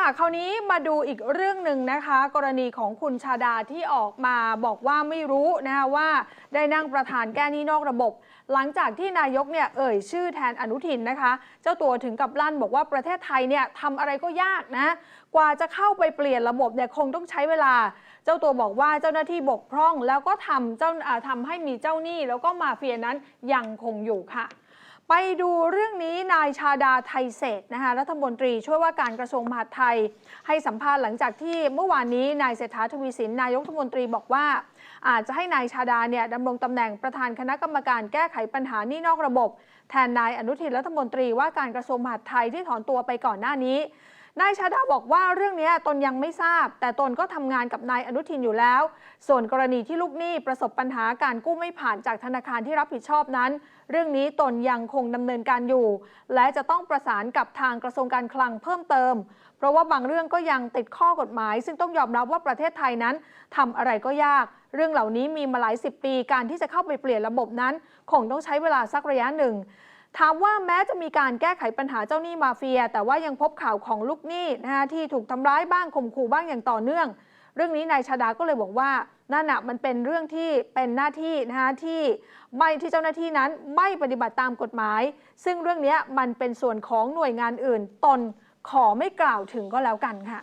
ค่ะ คราวนี้มาดูอีกเรื่องหนึ่งนะคะ กรณีของคุณชาดาที่ออกมาบอกว่าไม่รู้นะคะว่าได้นั่งประธานแก้หนี้นอกระบบ หลังจากที่นายกเนี่ยเอ่ยชื่อแทนอนุทินนะคะ เจ้าตัวถึงกับลั่นบอกว่าประเทศไทยเนี่ยทำอะไรก็ยากนะ กว่าจะเข้าไปเปลี่ยนระบบเนี่ยคงต้องใช้เวลา เจ้าตัวบอกว่าเจ้าหน้าที่บกพร่อง แล้วก็ทำเจ้าทำให้มีเจ้าหนี้แล้วก็มาเฟียนั้นยังคงอยู่ค่ะ ไปดูเรื่องนี้นายชาดาไทยเศษนะคะรัฐมนตรีช่วยว่าการกระทรวงมหาดไทย ให้สัมภาษณ์หลังจากที่เมื่อวานนี้นายเศรษฐาทวีสินนายกรัฐมนตรีบอกว่า อาจจะให้นายชาดาเนี่ยดำรงตำแหน่งประธานคณะกรรมการแก้ไขปัญหานี่นอกระบบ แทนนายอนุทินรัฐมนตรีว่าการกระทรวงมหาดไทยที่ถอนตัวไปก่อนหน้านี้ นายชาดาบอกว่าเรื่องนี้ตนยังไม่ทราบ แต่ตนก็ทำงานกับนายอนุทินอยู่แล้ว ส่วนกรณีที่ลูกหนี้ประสบปัญหาการกู้ไม่ผ่านจากธนาคารที่รับผิดชอบนั้น เรื่องนี้ตนยังคงดำเนินการอยู่ และจะต้องประสานกับทางกระทรวงการคลังเพิ่มเติม เพราะว่าบางเรื่องก็ยังติดข้อกฎหมาย ซึ่งต้องยอมรับว่าประเทศไทยนั้นทำอะไรก็ยาก เรื่องเหล่านี้มีมาหลายสิบปีการที่จะเข้าไปเปลี่ยนระบบนั้น คงต้องใช้เวลาสักระยะหนึ่ง ถามว่าแม้จะมีการแก้ไขปัญหาเจ้าหนี้มาเฟีย แต่ว่ายังพบข่าวของลูกหนี้นะคะที่ถูกทำร้ายบ้างข่มขู่บ้างอย่างต่อเนื่อง เรื่องนี้นายชาดาก็เลยบอกว่านั่นน่ะมันเป็นเรื่องที่เป็นหน้าที่นะคะที่ไม่ที่เจ้าหน้าที่นั้นไม่ปฏิบัติตามกฎหมาย ซึ่งเรื่องนี้มันเป็นส่วนของหน่วยงานอื่นตนขอไม่กล่าวถึงก็แล้วกันค่ะ